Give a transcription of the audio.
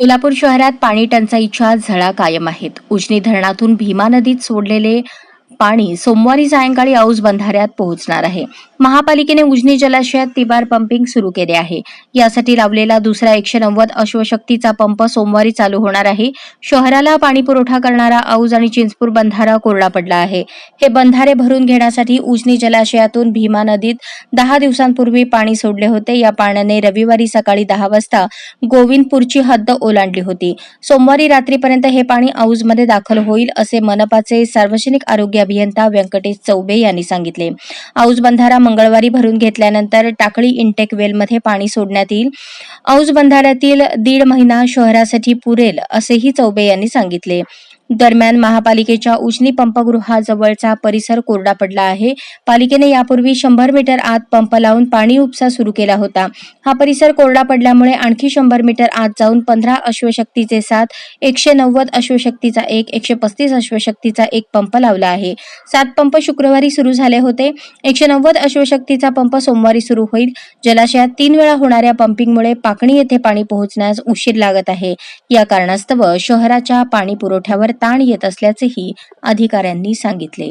सोलापूर शहरात पाणी टंचाईच्या झळा कायम आहेत. उजनी धरणातून भीमा नदीत सोडलेले पाणी सोमवारी सायंकाळी औज बंधाऱ्यात पोहोचणार आहे. महापालिकेने उजनी जलाशयात तिबार पंपिंग सुरू केले आहे. यासाठी लावलेला दुसरा एकशे नव्वद अश्वशक्तीचा पंप सोमवारी चालू होणार आहे. शहराला पाणी पुरवठा करणारा औज आणि चिंचपूर बंधारा कोरडा पडला आहे. हे बंधारे भरून घेण्यासाठी उजनी जलाशयातून भीमा नदीत दहा दिवसांपूर्वी पाणी सोडले होते. या पाण्याने रविवारी सकाळी दहा वाजता गोविंदपूरची हद्द ओलांडली होती. सोमवारी रात्रीपर्यंत हे पाणी औजमध्ये दाखल होईल असे मनपाचे सार्वजनिक आरोग्य अभियंता व्यंकटेश चौबे यांनी सांगितले. औज बंधारा मंगळवारी भरून घेतल्यानंतर टाकळी इंटेक वेलमध्ये पाणी सोडण्यात येईल. औज बंधाऱ्यातील दीड महिना शहरासाठी पुरेल असेही चौबे यांनी सांगितले. दरम्यान महापालिकेच्या उजनी पंपगृहाजवळचा परिसर कोरडा पडला आहे. पालिकेने यापूर्वी शंभर मीटर आत पंप लावून पाणी उपसा सुरू केला होता. हा परिसर कोरडा पडल्यामुळे आणखी शंभर मीटर आत जाऊन पंधरा अश्वशक्तीचे सात एकशे नव्वद अश्वशक्तीचा एक एकशे पस्तीस अश्वशक्तीचा एक पंप लावला आहे. सात पंप शुक्रवारी सुरू झाले होते. एकशे नव्वद अश्वशक्तीचा पंप सोमवारी सुरू होईल. जलाशयात तीन वेळा होणाऱ्या पंपिंगमुळे पाकणी येथे पाणी पोहोचण्यास उशीर लागत आहे. या कारणास्तव शहराच्या पाणी पुरवठ्यावर ताण येत असल्याचेही अधिकाऱ्यांनी सांगितले.